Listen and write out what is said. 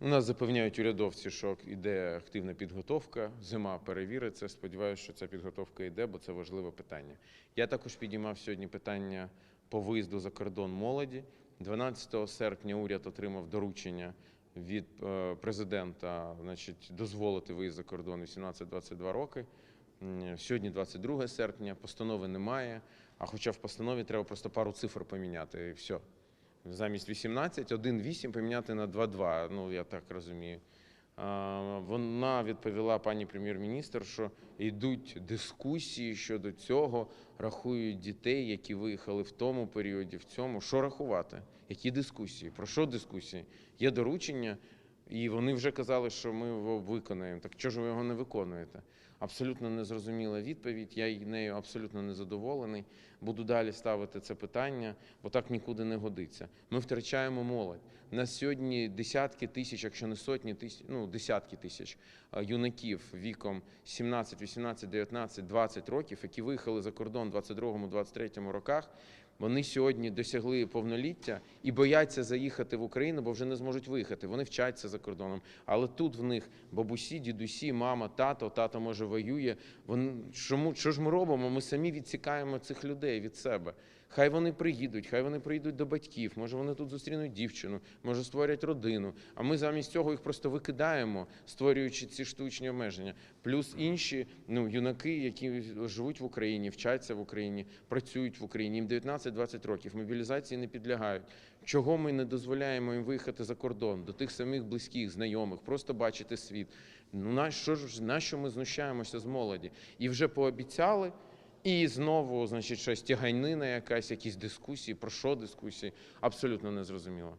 У нас запевняють урядовці, що йде активна підготовка. Зима перевірить це. Сподіваюся, що ця підготовка йде, бо це важливе питання. Я також підіймав сьогодні питання по виїзду за кордон молоді. 12 серпня уряд отримав доручення від е, президента, значить, дозволити виїзд за кордон 18-22 роки. Сьогодні 22 серпня, постанови немає. А хоча в постанові треба просто пару цифр поміняти, і все. Замість 18, 1,8 поміняти на 2,2, ну я так розумію. Вона відповіла пані прем'єр-міністр, що йдуть дискусії щодо цього, рахують дітей, які виїхали в тому періоді, в цьому. Що рахувати? Які дискусії? Про що дискусії? Є доручення, і вони вже казали, що ми його виконаємо. Так чого ж ви його не виконуєте? Абсолютно незрозуміла відповідь. Я нею абсолютно незадоволений. Буду далі ставити це питання, бо так нікуди не годиться. Ми втрачаємо молодь. На сьогодні десятки тисяч, якщо не сотні тисяч, ну десятки тисяч е, юнаків віком 17, 18, 19, 20 років, які виїхали за кордон у 22-23 роках. Вони сьогодні досягли повноліття і бояться заїхати в Україну, бо вже не зможуть виїхати. Вони вчаться за кордоном. Але тут в них бабусі, дідусі, мама, тато, тато може воює. Вони чому що ж ми робимо? Ми самі відсікаємо цих людей від себе. Хай вони приїдуть, хай вони приїдуть до батьків. Може, вони тут зустрінуть дівчину, може створять родину. А ми замість цього їх просто викидаємо, створюючи ці штучні обмеження. Плюс інші ну юнаки, які живуть в Україні, вчаться в Україні, працюють в Україні. Їм 19-20 років, мобілізації не підлягають. Чого ми не дозволяємо їм виїхати за кордон до тих самих близьких, знайомих, просто бачити світ? Ну на що ж на що ми знущаємося з молоді? І вже пообіцяли. І знову, значить, щось тяганина якась, якісь дискусії. Про що дискусії? Абсолютно незрозуміло.